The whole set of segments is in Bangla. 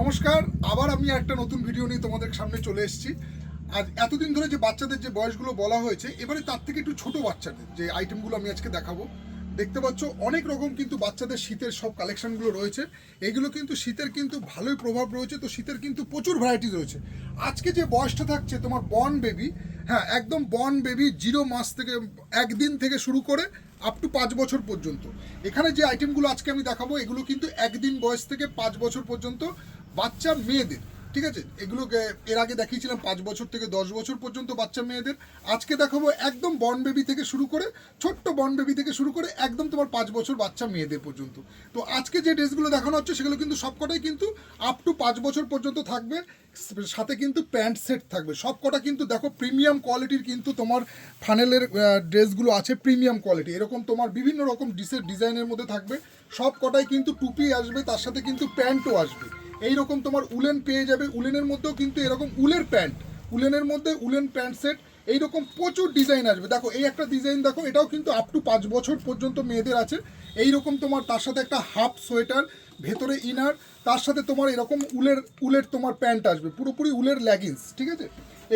নমস্কার, আবার আমি একটা নতুন ভিডিও নিয়ে তোমাদের সামনে চলে এসেছি। আর এতদিন ধরে যে বাচ্চাদের যে বয়সগুলো বলা হয়েছে, এবারে তার থেকে একটু ছোট বাচ্চাদের, যে আইটেমগুলো আমি আজকে দেখাবো। দেখতে পাচ্ছ, অনেক রকম কিন্তু বাচ্চাদের শীতের সব কালেকশনগুলো রয়েছে। এগুলো কিন্তু শীতের কিন্তু ভালোই প্রভাব রয়েছে, তো শীতের কিন্তু প্রচুর ভ্যারাইটিস রয়েছে। আজকে যে বয়সটা থাকছে, তোমার বন বেবি হ্যাঁ একদম বন বেবি জিরো মাস থেকে, একদিন থেকে শুরু করে আপ টু পাঁচ বছর পর্যন্ত। এখানে যে আইটেমগুলো আজকে আমি দেখাবো, এগুলো কিন্তু একদিন বয়স থেকে পাঁচ বছর পর্যন্ত বাচ্চা মেয়েদের, ঠিক আছে? এগুলোকে এর আগে দেখিয়েছিলাম পাঁচ বছর থেকে দশ বছর পর্যন্ত বাচ্চা মেয়েদের। আজকে দেখাবো একদম বর্ন বেবি থেকে শুরু করে, ছোট্ট বর্ন বেবি থেকে শুরু করে একদম তোমার পাঁচ বছর বাচ্চা মেয়েদের পর্যন্ত। তো আজকে যে ড্রেসগুলো দেখানো হচ্ছে, সেগুলো কিন্তু সবকটাই কিন্তু আপ টু পাঁচ বছর পর্যন্ত থাকবে। সাথে কিন্তু প্যান্ট সেট থাকবে। সবকটা কিন্তু দেখো প্রিমিয়াম কোয়ালিটির কিন্তু তোমার ফানেলের ড্রেসগুলো আছে প্রিমিয়াম কোয়ালিটি এরকম তোমার বিভিন্ন রকম ডিসের ডিজাইনের মধ্যে থাকবে। সব কটাই কিন্তু টুপি আসবে, তার সাথে কিন্তু প্যান্টও আসবে। এইরকম তোমার উলেন পেয়ে যাবে, উলেনের মধ্যেও কিন্তু এরকম উলের প্যান্ট, উলেনের মধ্যে উলেন প্যান্ট সেট, এইরকম প্রচুর ডিজাইন আসবে। দেখো, এই একটা ডিজাইন দেখো, এটাও কিন্তু আপ টু পাঁচ বছর পর্যন্ত মেয়েদের আছে। এইরকম তোমার তার সাথে একটা হাফ সোয়েটার, ভেতরে ইনার, তার সাথে তোমার এরকম উলের উলের তোমার প্যান্ট আসবে, পুরোপুরি উলের ল্যাগিংস ঠিক আছে?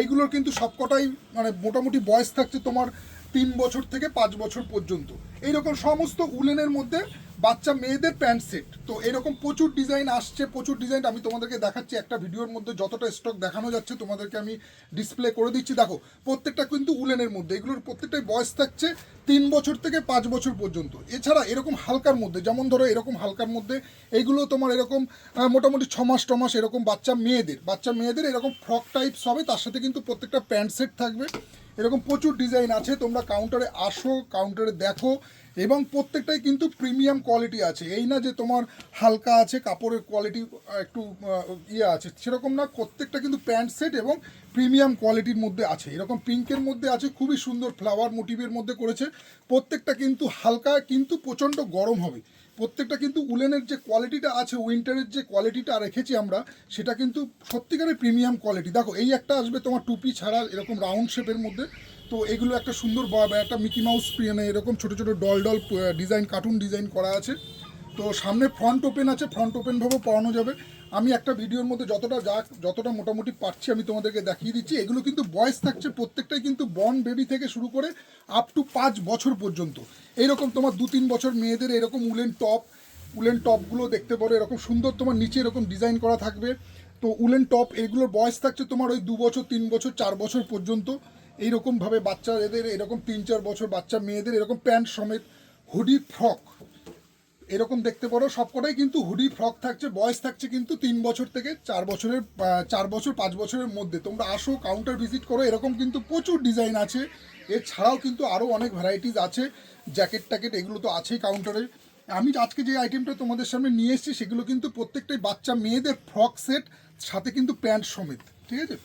এইগুলোর কিন্তু সবকটাই মানে মোটামুটি বয়স থাকছে তোমার তিন বছর থেকে পাঁচ বছর পর্যন্ত। এইরকম সমস্ত উলেনের মধ্যে বাচ্চা মেয়েদের প্যান্ট সেট তো এরকম প্রচুর ডিজাইন আসছে, প্রচুর ডিজাইন আমি তোমাদেরকে দেখাচ্ছি। একটা ভিডিওর মধ্যে যতটা স্টক দেখানো যাচ্ছে, তোমাদেরকে আমি ডিসপ্লে করে দিচ্ছি। দেখো, প্রত্যেকটা কিন্তু উলেনের মধ্যে, এগুলোর প্রত্যেকটাই বয়স থাকছে তিন বছর থেকে পাঁচ বছর পর্যন্ত। এছাড়া এরকম হালকার মধ্যে, যেমন ধরো এরকম হালকার মধ্যে এইগুলো তোমার এরকম মোটামুটি ছ মাস ট এরকম বাচ্চা মেয়েদের বাচ্চা মেয়েদের এরকম ফ্রক টাইপস হবে, তার সাথে কিন্তু প্রত্যেকটা প্যান্ট সেট থাকবে। এরকম প্রচুর ডিজাইন আছে, তোমরা কাউন্টারে আসো কাউন্টারে দেখো, এবং প্রত্যেকটাই কিন্তু প্রিমিয়াম কোয়ালিটি আছে। এই না যে তোমার হালকা আছে, কাপড়ের কোয়ালিটি একটু ইয়ে আছে, সেরকম না, প্রত্যেকটা কিন্তু প্যান্ট সেট এবং প্রিমিয়াম কোয়ালিটির মধ্যে আছে। এরকম পিঙ্কের মধ্যে আছে, খুবই সুন্দর ফ্লাওয়ার মোটিভের মধ্যে করেছে। প্রত্যেকটা কিন্তু হালকা, কিন্তু প্রচণ্ড গরম হবে। প্রত্যেকটা কিন্তু উলেনের যে কোয়ালিটিটা আছে উইন্টারের যে কোয়ালিটিটা রেখেছি আমরা, সেটা কিন্তু সত্যিকারের প্রিমিয়াম কোয়ালিটি দেখো, এই একটা আসবে তোমার টুপি ছাড়া এরকম রাউন্ড শেপের মধ্যে। তো এগুলো একটা সুন্দর একটা মিকি মাউস মানে এরকম ছোটো ছোটো doll doll design cartoon design করা আছে। তো সামনে ফ্রন্ট ওপেন আছে ফ্রন্ট ওপেনভাবেও পড়ানো যাবে। আমি একটা ভিডিওর মধ্যে যতটা যা, যতটা মোটামুটি পারছি আমি তোমাদেরকে দেখিয়ে দিচ্ছি। এগুলো কিন্তু বয়স থাকছে প্রত্যেকটাই কিন্তু বন বেবি থেকে শুরু করে আপ টু পাঁচ বছর পর্যন্ত। এইরকম তোমার দু তিন বছর মেয়েদের এরকম উলেন টপ উলেন টপগুলো দেখতে পারো, এরকম সুন্দর তোমার নিচে এরকম ডিজাইন করা থাকবে। তো উলেন টপ এগুলোর বয়স থাকছে তোমার ওই দু বছর, তিন বছর, চার বছর পর্যন্ত। এইরকমভাবে বাচ্চা এদের এরকম তিন, চার বছর বাচ্চা মেয়েদের এরকম প্যান্ট সমেত হুডি ফ্রক এরকম দেখতে পারো, সবকটাই কিন্তু হুডি ফ্রক থাকছে বয়স থাকছে কিন্তু তিন বছর থেকে চার বছরের চার বছর, পাঁচ বছরের মধ্যে। তোমরা আসো কাউন্টার ভিজিট করো, এরকম কিন্তু প্রচুর ডিজাইন আছে। এছাড়াও কিন্তু আরও অনেক ভ্যারাইটিস আছে জ্যাকেট ট্যাকেট এগুলো তো আছেই কাউন্টারে আমি আজকে যে আইটেমটা তোমাদের সামনে নিয়ে এসেছি, সেগুলো কিন্তু প্রত্যেকটাই বাচ্চা মেয়েদের ফ্রক সেট সাথে কিন্তু প্যান্ট সমেত, ঠিক আছে?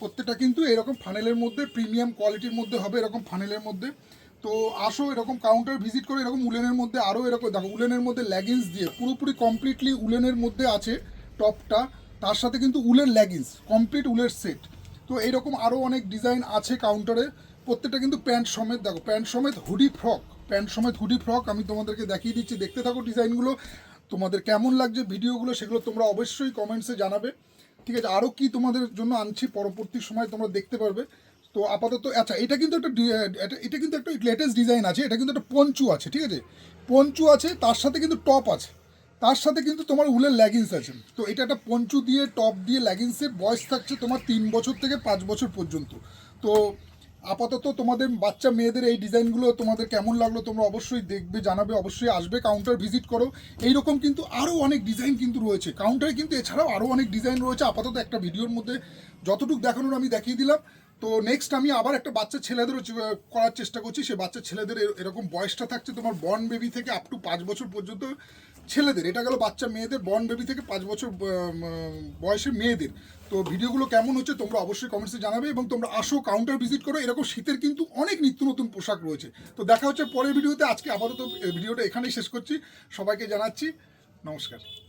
প্রত্যেকটা কিন্তু এরকম ফানেলের মধ্যে প্রিমিয়াম কোয়ালিটির মধ্যে হবে, এরকম ফানেলের মধ্যে। তো আসো, এরকম কাউন্টার ভিজিট করে, এরকম উলেনের মধ্যে আরও এরকম, দেখো, উলেনের মধ্যে লেগিংস দিয়ে পুরোপুরি কমপ্লিটলি উলেনের মধ্যে আছে টপটা তার সাথে কিন্তু উলের লেগিংস কমপ্লিট উলের সেট তো এইরকম আরও অনেক ডিজাইন আছে কাউন্টারে প্রত্যেকটা কিন্তু প্যান্ট সমেত, দেখো প্যান্ট সমেত হুডি ফ্রক প্যান্ট সমেত হুডি ফ্রক আমি তোমাদেরকে দেখিয়ে দিচ্ছি, দেখতে থাকো ডিজাইনগুলো তোমাদের কেমন লাগছে ভিডিওগুলো সেগুলো তোমরা অবশ্যই কমেন্টসে জানাবে। ঠিক আছে আরও কি তোমাদের জন্য আনছি পরবর্তী সময় তোমরা দেখতে পারবে। তো আপাতত আচ্ছা এটা কিন্তু একটা এটা- কিন্তু একটা লেটেস্ট ডিজাইন আছে, এটা কিন্তু একটা পঞ্চু আছে, ঠিক আছে? পঞ্চু আছে, তার সাথে কিন্তু টপ আছে। তার সাথে কিন্তু তোমার উলের ল্যাগিংস আছে। তো এটা একটা পঞ্চু দিয়ে টপ দিয়ে ল্যাগিংসের বয়স থাকছে তোমার তিন বছর থেকে পাঁচ বছর পর্যন্ত। তো আপাতত তোমাদের বাচ্চা মেয়েদের এই ডিজাইনগুলো তোমাদের কেমন লাগল তোমরা অবশ্যই দেখবে, জানাবে, অবশ্যই আসবে কাউন্টার ভিজিট করো। এইরকম কিন্তু আরও অনেক ডিজাইন কিন্তু রয়েছে। কাউন্টারে কিন্তু এছাড়াও আরও অনেক ডিজাইন রয়েছে। আপাতত একটা ভিডিওর মধ্যে যতটুকু দেখানোর আমি দেখিয়ে দিলাম। তো নেক্সট আমি আবার একটা বাচ্চা ছেলেদেরও করার চেষ্টা করছি। সে বাচ্চা ছেলেদের এরকম বয়সটা থাকছে তোমার বর্ন বেবি থেকে আপ টু পাঁচ বছর পর্যন্ত ছেলেদের। এটা গেল বাচ্চা মেয়েদের বর্ন বেবি থেকে পাঁচ বছর ব- উম, বয়সে মেয়েদের। তো ভিডিওগুলো কেমন হচ্ছে তোমরা অবশ্যই কমেন্টসে জানাবে এবং তোমরা আসো কাউন্টার ভিজিট করো। এরকম শীতের কিন্তু অনেক নিত্য নতুন পোশাক রয়েছে। তো দেখা হচ্ছে পরের ভিডিওতে। আজকে আপাতত ভিডিওটা এখানেই শেষ করছি। সবাইকে জানাচ্ছি। নমস্কার।